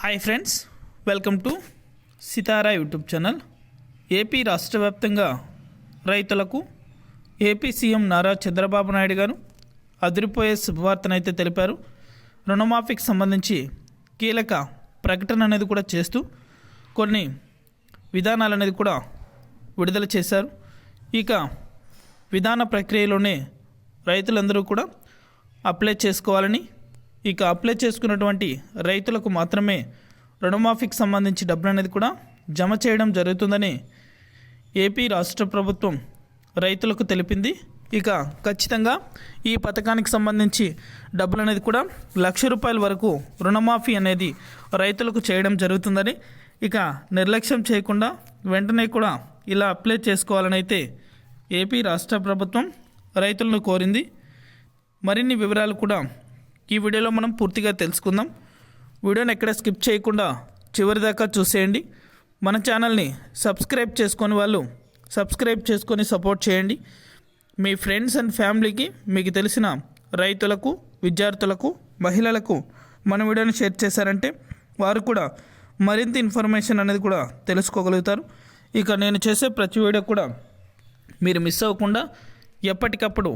Hi friends welcome to Sitara YouTube channel AP రాష్ట్ర వ్యాప్తంగా రైతులకు ఏపీ సీఎం నారా చంద్రబాబు నాయుడు గారు అదిరిపోయే శుభవార్తనైతే తెలిపారు. రుణమాఫీకి సంబంధించి కీలక ప్రకటన అనేది కూడా చేస్తూ కొన్ని విధానాలు అనేది కూడా విడుదల చేశారు. ఇక విధాన ప్రక్రియలోనే రైతులందరూ కూడా అప్లై చేసుకోవాలని ఇక అప్లై చేసుకున్నటువంటి రైతులకు మాత్రమే రుణమాఫీకి సంబంధించి డబ్బులు అనేది కూడా జమ చేయడం జరుగుతుందని ఏపీ రాష్ట్ర ప్రభుత్వం రైతులకు తెలిపింది. ఇక ఖచ్చితంగా ఈ పథకానికి సంబంధించి డబ్బులు అనేది కూడా లక్ష రూపాయల వరకు రుణమాఫీ అనేది రైతులకు చేయడం జరుగుతుందని ఇక నిర్లక్ష్యం చేయకుండా వెంటనే కూడా ఇలా అప్లై చేసుకోవాలని అయితే ఏపీ రాష్ట్ర ప్రభుత్వం రైతులను కోరింది. మరిన్ని వివరాలు కూడా ఈ వీడియోలో మనం పూర్తిగా తెలుసుకుందాం. వీడియోని ఎక్కడ స్కిప్ చేయకుండా చివరి దాకా చూసేయండి. మన ఛానల్ని సబ్స్క్రైబ్ చేసుకొని వాళ్ళు సబ్స్క్రైబ్ చేసుకొని సపోర్ట్ చేయండి. మీ ఫ్రెండ్స్ అండ్ ఫ్యామిలీకి మీకు తెలిసిన రైతులకు విద్యార్థులకు మహిళలకు మన వీడియోని షేర్ చేశారంటే వారు కూడా మరింత ఇన్ఫర్మేషన్ అనేది కూడా తెలుసుకోగలుగుతారు. ఇక నేను చేసే ప్రతి వీడియో కూడా మీరు మిస్ అవ్వకుండా ఎప్పటికప్పుడు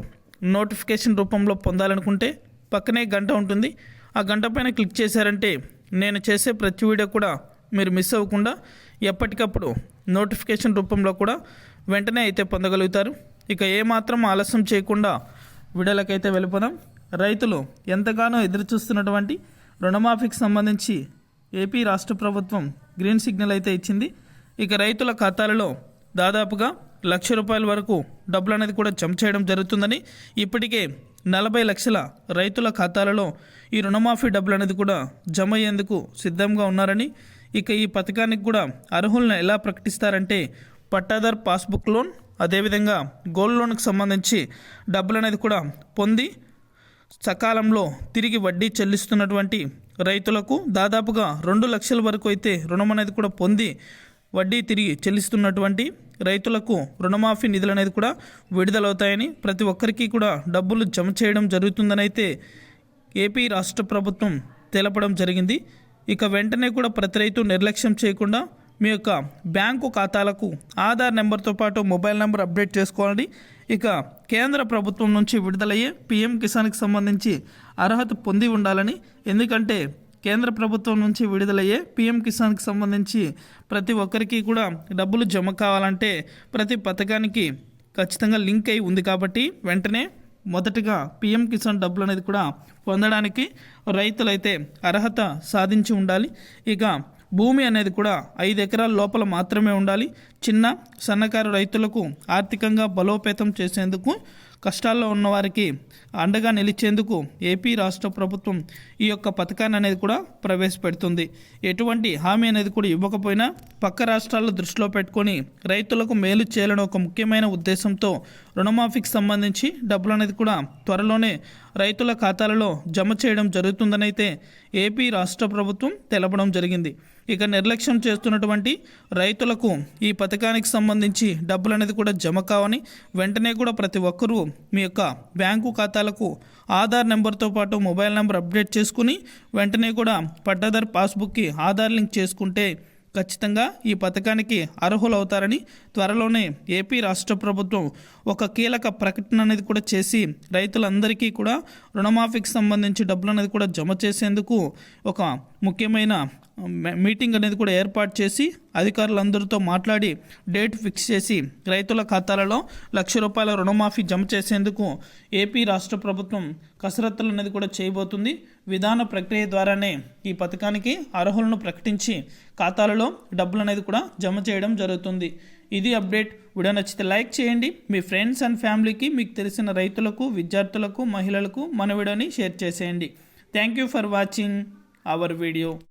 నోటిఫికేషన్ రూపంలో పొందాలనుకుంటే పక్కనే గంట ఉంటుంది. ఆ గంట పైన క్లిక్ చేశారంటే నేను చేసే ప్రతి వీడియో కూడా మీరు మిస్ అవ్వకుండా ఎప్పటికప్పుడు నోటిఫికేషన్ రూపంలో కూడా వెంటనే అయితే పొందగలుగుతారు. ఇక ఏమాత్రం ఆలస్యం చేయకుండా వీడియోలకైతే వెళ్ళిపోదాం. రైతులు ఎంతగానో ఎదురు చూస్తున్నటువంటి రుణమాఫీకి సంబంధించి ఏపీ రాష్ట్ర ప్రభుత్వం గ్రీన్ సిగ్నల్ అయితే ఇచ్చింది. ఇక రైతుల ఖాతాలలో దాదాపుగా లక్ష రూపాయల వరకు డబ్బులు అనేది కూడా జమ చేయడం జరుగుతుందని ఇప్పటికే నలభై లక్షల రైతుల ఖాతాలలో ఈ రుణమాఫీ డబ్బులు అనేది కూడా జమ అయ్యేందుకు సిద్ధంగా ఉన్నారని ఇక ఈ పథకానికి కూడా అర్హులను ఎలా ప్రకటిస్తారంటే పట్టాదార్ పాస్బుక్ లోన్ అదేవిధంగా గోల్డ్ లోన్కి సంబంధించి డబ్బులు అనేది కూడా పొంది సకాలంలో తిరిగి వడ్డీ చెల్లిస్తున్నటువంటి రైతులకు దాదాపుగా రెండు లక్షల వరకు అయితే రుణం అనేది కూడా పొంది వడ్డీ తిరిగి చెల్లిస్తున్నటువంటి రైతులకు రుణమాఫీ నిధులు అనేది కూడా విడుదలవుతాయని ప్రతి ఒక్కరికి కూడా డబ్బులు జమ చేయడం జరుగుతుందని అయితే ఏపీ రాష్ట్ర ప్రభుత్వం తెలపడం జరిగింది. ఇక వెంటనే కూడా ప్రతి రైతు నిర్లక్ష్యం చేయకుండా మీ యొక్క బ్యాంకు ఖాతాలకు ఆధార్ నెంబర్తో పాటు మొబైల్ నెంబర్ అప్డేట్ చేసుకోవాలని ఇక కేంద్ర ప్రభుత్వం నుంచి విడుదలయ్యే పీఎం కిసాన్కి సంబంధించి అర్హత పొంది ఉండాలని ఎందుకంటే కేంద్ర ప్రభుత్వం నుంచి విడుదలయ్యే పీఎం కిసాన్కి సంబంధించి ప్రతి ఒక్కరికి కూడా డబ్బులు జమ కావాలంటే ప్రతి పథకానికి ఖచ్చితంగా లింక్ అయి ఉంది కాబట్టి వెంటనే మొదటగా పీఎం కిసాన్ డబ్బులు అనేది కూడా పొందడానికి రైతులైతే అర్హత సాధించి ఉండాలి. ఇక భూమి అనేది కూడా ఐదు ఎకరాల లోపల మాత్రమే ఉండాలి. చిన్న సన్నకారు రైతులకు ఆర్థికంగా బలోపేతం చేసేందుకు కష్టాల్లో ఉన్నవారికి అండగా నిలిచేందుకు ఏపీ రాష్ట్ర ప్రభుత్వం ఈ యొక్క పథకాన్ని అనేది కూడా ప్రవేశపెడుతుంది. ఎటువంటి హామీ అనేది కూడా ఇవ్వకపోయినా పక్క రాష్ట్రాల్లో దృష్టిలో పెట్టుకొని రైతులకు మేలు చేయాలని ఒక ముఖ్యమైన ఉద్దేశంతో రుణమాఫీకి సంబంధించి డబ్బులు అనేది కూడా త్వరలోనే రైతుల ఖాతాలలో జమ చేయడం జరుగుతుందనైతే ఏపీ రాష్ట్ర ప్రభుత్వం తెలపడం జరిగింది. ఇక నిర్లక్ష్యం చేస్తున్నటువంటి రైతులకు ఈ పథకానికి సంబంధించి డబ్బులు అనేది కూడా జమ కావని వెంటనే కూడా ప్రతి ఒక్కరూ మీ యొక్క బ్యాంకు ఖాతాలకు ఆధార్ నెంబర్తో పాటు మొబైల్ నెంబర్ అప్డేట్ చేసుకుని వెంటనే కూడా పట్టాదారు పాస్బుక్కి ఆధార్ లింక్ చేసుకుంటే ఖచ్చితంగా ఈ పథకానికి అర్హులవుతారని త్వరలోనే ఏపీ రాష్ట్ర ప్రభుత్వం ఒక కీలక ప్రకటన అనేది కూడా చేసి రైతులందరికీ కూడా రుణమాఫీకి సంబంధించి డబ్బులు అనేది కూడా జమ చేసేందుకు ఒక ముఖ్యమైన మీటింగ్ అనేది కూడా ఏర్పాటు చేసి అధికారులందరితో మాట్లాడి డేట్ ఫిక్స్ చేసి రైతుల ఖాతాలలో లక్ష రూపాయల రుణమాఫీ జమ చేసేందుకు ఏపీ రాష్ట్ర ప్రభుత్వం కసరత్తులు అనేది కూడా చేయబోతుంది. విధాన ప్రక్రియ ద్వారానే ఈ పథకానికి అర్హులను ప్రకటించి ఖాతాలలో డబ్బులు అనేది కూడా జమ చేయడం జరుగుతుంది. ఇది అప్డేట్. వీడియో నచ్చితే లైక్ చేయండి. మీ ఫ్రెండ్స్ అండ్ ఫ్యామిలీకి మీకు తెలిసిన రైతులకు విద్యార్థులకు మహిళలకు మన వీడియోని షేర్ చేసేయండి. Thank you for watching. Our video